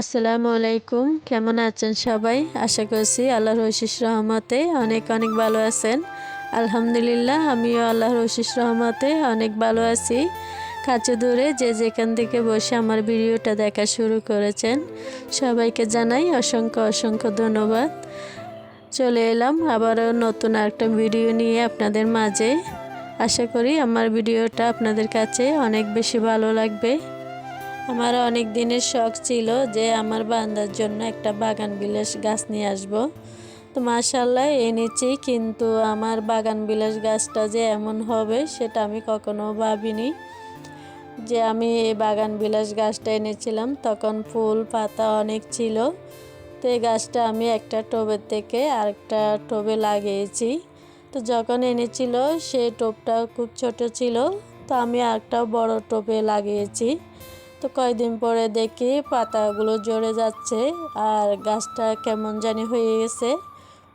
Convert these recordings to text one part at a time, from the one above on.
আসসালামু আলাইকুম। কেমন আছেন সবাই? আশা করছি আল্লাহর রশিস রহমতে অনেক অনেক ভালো আছেন। আলহামদুলিল্লাহ, আমিও আল্লাহর রশিস রহমতে অনেক ভালো আছি। কাছে দূরে যে যেখান থেকে বসে আমার ভিডিওটা দেখা শুরু করেছেন, সবাইকে জানাই অসংখ্য অসংখ্য ধন্যবাদ। চলে এলাম আবারও নতুন একটা ভিডিও নিয়ে আপনাদের মাঝে। আশা করি আমার ভিডিওটা আপনাদের কাছে অনেক বেশি ভালো লাগবে। আমার অনেক দিনের শখ ছিল যে আমার বান্দার জন্য একটা বাগান বিলাস গাছ নিয়ে আসব। তো মাশাল্লাহ এনেছি, কিন্তু আমার বাগান বিলাস গাছটা যে এমন হবে সেটা আমি কখনো ভাবিনি। যে আমি এই বাগান বিলাস গাছটা এনেছিলাম, তখন ফুল, পাতা অনেক ছিল। তো এই গাছটা আমি একটা টবের থেকে আরেকটা টবে লাগিয়েছি। তো যখন এনেছিল সেই টোপটা খুব ছোট ছিল, তো আমি আরেকটা বড় টোপে লাগিয়েছি। তো কয়েকদিন পরে দেখি পাতাগুলো ঝরে যাচ্ছে আর গাছটা কেমন জানি হয়ে গেছে।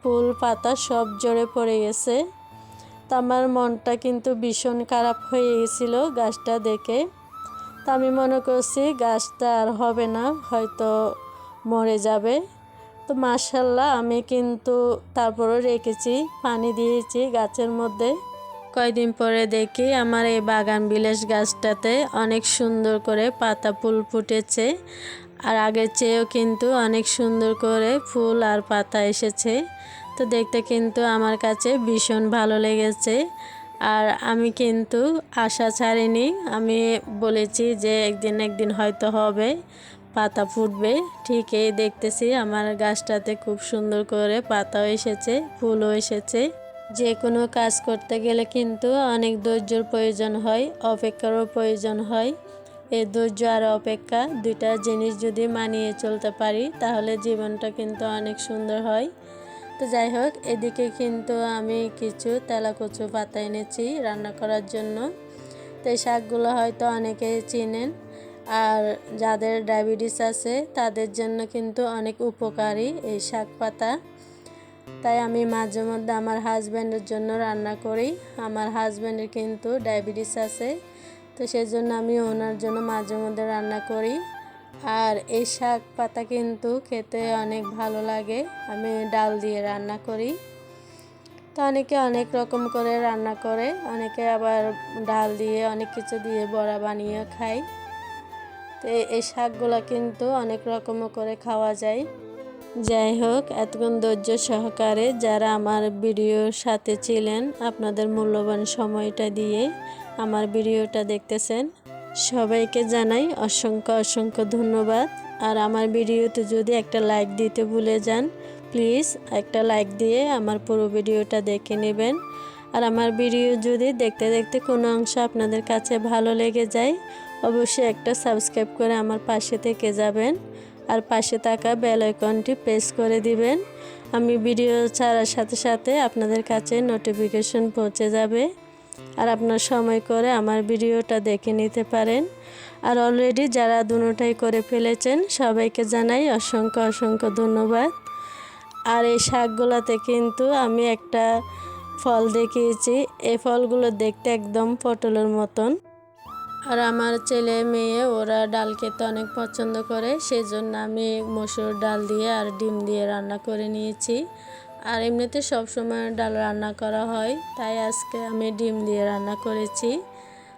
ফুল, পাতা সব ঝরে পড়ে গেছে। তো আমার মনটা কিন্তু ভীষণ খারাপ হয়ে গেছিল গাছটা দেখে। তা আমি মনে করছি গাছটা আর হবে না, হয়তো মরে যাবে। তো মার্শাল্লাহ আমি কিন্তু তারপরও রেখেছি, পানি দিয়েছি গাছের মধ্যে। কয়দিন পরে দেখি আমার এই বাগান বিলাস গাছটাতে অনেক সুন্দর করে পাতা ফুল ফুটেছে। আর আগের চেয়েও কিন্তু অনেক সুন্দর করে ফুল আর পাতা এসেছে। তো দেখতে কিন্তু আমার কাছে ভীষণ ভালো লেগেছে। আর আমি কিন্তু আশা ছাড়িনি, আমি বলেছি যে একদিন একদিন হয়তো হবে, পাতা ফুটবে। ঠিক এই দেখতেছি আমার গাছটাতে খুব সুন্দর করে পাতাও এসেছে, ফুলও এসেছে। যে কোনো কাজ করতে গেলে কিন্তু অনেক ধৈর্যর প্রয়োজন হয়, অপেক্ষারও প্রয়োজন হয়। এই ধৈর্য আর অপেক্ষা দুইটা জিনিস যদি মানিয়ে চলতে পারি, তাহলে জীবনটা কিন্তু অনেক সুন্দর হয়। তো যাই হোক, এদিকে কিন্তু আমি কিছু তেলা কচু পাতা এনেছি রান্না করার জন্য। তো এই শাকগুলো হয়তো অনেকেই চিনেন। আর যাদের ডায়াবেটিস আছে, তাদের জন্য কিন্তু অনেক উপকারী এই শাক পাতা। তাই আমি মাঝে মধ্যে আমার হাজব্যান্ডের জন্য রান্না করি। আমার হাজব্যান্ডের কিন্তু ডায়াবেটিস আছে, তো সেজন্য আমি ওনার জন্য মাঝে মধ্যে রান্না করি। আর এই শাক পাতা কিন্তু খেতে অনেক ভালো লাগে, আমি ডাল দিয়ে রান্না করি। তো অনেকে অনেক রকম করে রান্না করে, অনেকে আবার ডাল দিয়ে অনেক কিছু দিয়ে বড়া বানিয়ে খায়। তো এই শাকগুলো কিন্তু অনেক রকম করে খাওয়া যায়। যাই হোক, এতক্ষণ ধৈর্য সহকারে যারা আমার ভিডিওর সাথে ছিলেন, আপনাদের মূল্যবান সময়টা দিয়ে আমার ভিডিওটা দেখতেছেন, সবাইকে জানাই অসংখ্য অসংখ্য ধন্যবাদ। আর আমার ভিডিওতে যদি একটা লাইক দিতে ভুলে যান প্লিজ একটা লাইক দিয়ে আমার পুরো ভিডিওটা দেখে নেবেন। আর আমার ভিডিও যদি দেখতে দেখতে কোনো অংশ আপনাদের কাছে ভালো লেগে যায়, অবশ্যই একটা সাবস্ক্রাইব করে আমার পাশে থেকে যাবেন। আর পাশে থাকা বেল আইকনটি প্রেস করে দিবেন। আমি ভিডিও ছাড়ার সাথে সাথে আপনাদের কাছে নোটিফিকেশন পৌঁছে যাবে। আর আপনার সময় করে আমার ভিডিওটা দেখে নিতে পারেন। আর অলরেডি যারা দুটাই করে ফেলেছেন, সবাইকে জানাই অসংখ্য অসংখ্য ধন্যবাদ। আর এই শাকগুলোতে কিন্তু আমি একটা ফল দেখিয়েছি। এই ফলগুলো দেখতে একদম পটলের মতন। আর আমার ছেলে মেয়ে, ওরা ডাল খেতে অনেক পছন্দ করে, সেজন্য আমি মসুর ডাল দিয়ে আর ডিম দিয়ে রান্না করে নিয়েছি। আর এমনিতে সব সময় ডাল রান্না করা হয়, তাই আজকে আমি ডিম দিয়ে রান্না করেছি।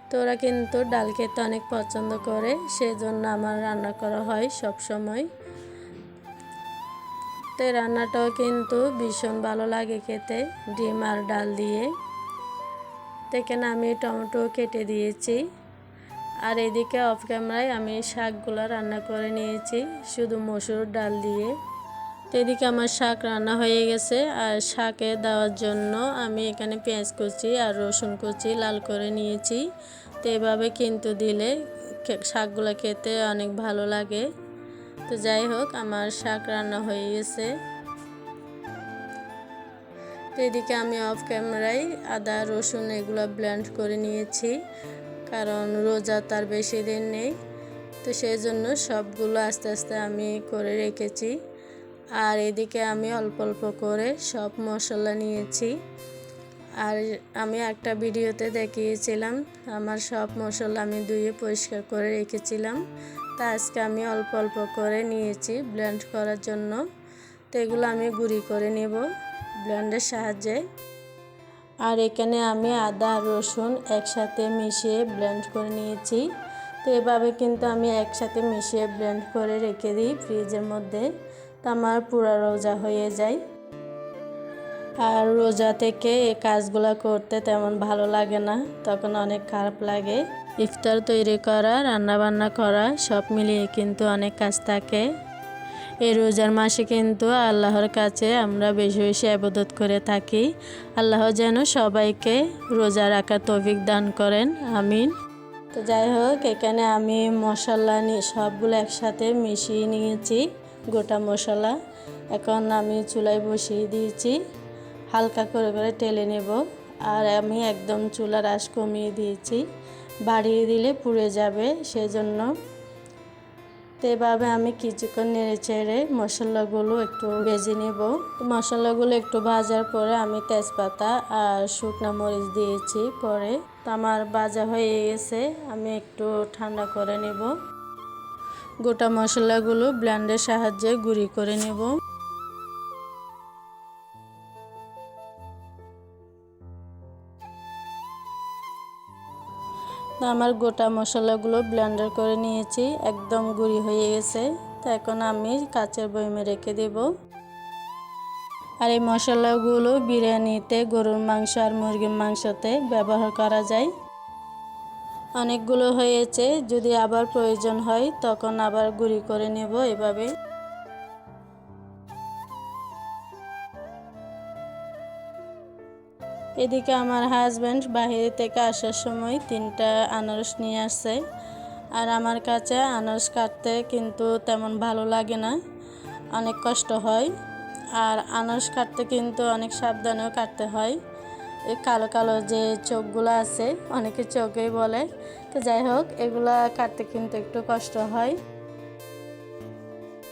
তো ওরা কিন্তু ডাল খেতে অনেক পছন্দ করে, সেজন্য আমার রান্না করা হয় সব সময়। তো রান্নাটাও কিন্তু ভীষণ ভালো লাগে খেতে, ডিম আর ডাল দিয়ে। তো এখানে আমি টমেটো কেটে দিয়েছি। আর এদিকে অফ ক্যামেরায় আমি শাকগুলো রান্না করে নিয়েছি, শুধু মসুর ডাল দিয়ে। তো এদিকে আমার শাক রান্না হয়ে গেছে, আর শাকে দেওয়ার জন্য আমি এখানে পেঁয়াজ কুচি আর রসুন কুচি লাল করে নিয়েছি। তো এভাবে কিন্তু দিলে শাকগুলো খেতে অনেক ভালো লাগে। তো যাই হোক, আমার শাক রান্না হয়ে গেছে। তো এদিকে আমি অফ ক্যামেরায় আদা, রসুন এগুলো ব্লেন্ড করে নিয়েছি। কারণ রোজা তার বেশি দিন নেই। তো সেই জন্য সবগুলো আস্তে আস্তে আমি করে রেখেছি। আর এদিকে আমি অল্প অল্প করে সব মশলা নিয়েছি। আর আমি একটা ভিডিওতে দেখিয়েছিলাম, আমার সব মশলা আমি ধুয়ে পরিষ্কার করে রেখেছিলাম। তা আজকে আমি অল্প অল্প করে নিয়েছি ব্লেন্ড করার জন্য। তো এগুলো আমি গুঁড়ি করে নেব ব্লেন্ডের সাহায্যে। আর এখানে আমি আদা, রসুন একসাথে মিশিয়ে ব্লেন্ড করে নিয়েছি। তো এভাবে কিন্তু আমি একসাথে মিশিয়ে ব্লেন্ড করে রেখে দিই ফ্রিজের মধ্যে। তো আমার পুরা রোজা হয়ে যায়। আর রোজা থেকে এই কাজগুলো করতে তেমন ভালো লাগে না, তখন অনেক খারাপ লাগে। ইফতার তৈরি করা রান্না বান্না করা, সব মিলিয়ে কিন্তু অনেক কাজ থাকে। এই রোজার মাসে কিন্তু আল্লাহর কাছে আমরা বেশি বেশি আবদত করে থাকি। আল্লাহ যেন সবাইকে রোজা রাখার তৌফিক দান করেন, আমিন। তো যাই হোক, এখানে আমি মশলা নিয়ে সবগুলো একসাথে মিশিয়ে নিয়েছি, গোটা মশলা। এখন আমি চুলায় বসিয়ে দিয়েছি, হালকা করে করে টেলে নেব। আর আমি একদম চুলার আঁশ কমিয়ে দিয়েছি। বাড়িয়ে দিলে পুড়ে যাবে, সেজন্য তো এভাবে আমি কিছুক্ষণ নেড়ে চেড়ে মশলাগুলো একটু ভেজে নেব। মশলাগুলো একটু ভাজার পরে আমি তেজপাতা আর শুকনো মরিচ দিয়েছি পরে। তো আমার ভাজা হয়ে গেছে, আমি একটু ঠান্ডা করে নেব। গোটা মশলাগুলো ব্ল্যান্ডের সাহায্যে গুঁড়ি করে নেব। আমার গোটা মশলাগুলো ব্লেন্ডার করে নিয়েছি, একদম গুঁড়ি হয়ে গেছে। তো এখন আমি কাচের বয়মে রেখে দেব। আর এই মশলাগুলো বিরিয়ানিতে, গরুর মাংস আর মুরগির মাংসতে ব্যবহার করা যায়। অনেকগুলো হয়েছে, যদি আবার প্রয়োজন হয়, তখন আবার গুঁড়ি করে নেব এভাবে। এদিকে আমার হাজব্যান্ড বাহিরে থেকে আসার সময় তিনটা আনারস নিয়ে আসছে। আর আমার কাছে আনারস কাটতে কিন্তু তেমন ভালো লাগে না, অনেক কষ্ট হয়। আর আনারস কাটতে কিন্তু অনেক সাবধানেও কাটতে হয়। এই কালো কালো যে চোখগুলো আছে, অনেকে চোখেই বলে। তো যাই হোক, এগুলা কাটতে কিন্তু একটু কষ্ট হয়।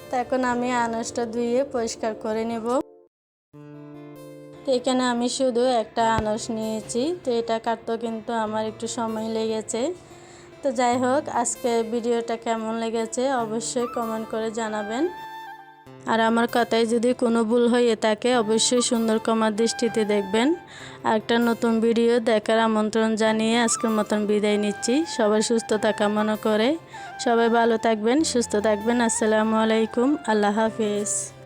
তো এখন আমি আনারসটা ধুয়ে পরিষ্কার করে নেব। তো এখানে আমি শুধু একটা আনারস নিয়েছি। তো এটা কাটতেও কিন্তু আমার একটু সময় লেগেছে। তো যাই হোক আজকে ভিডিওটা কেমন লেগেছে অবশ্যই কমেন্ট করে জানাবেন। আর আমার কথায় যদি কোনো ভুল হয়ে থাকে, অবশ্যই সুন্দর কমার দৃষ্টিতে দেখবেন। আর একটা নতুন ভিডিও দেখার আমন্ত্রণ জানিয়ে আজকের মতন বিদায় নিচ্ছি। সবাই সুস্থতা কামনা করে। সবাই ভালো থাকবেন, সুস্থ থাকবেন। আসসালামু আলাইকুম। আল্লাহ হাফিজ।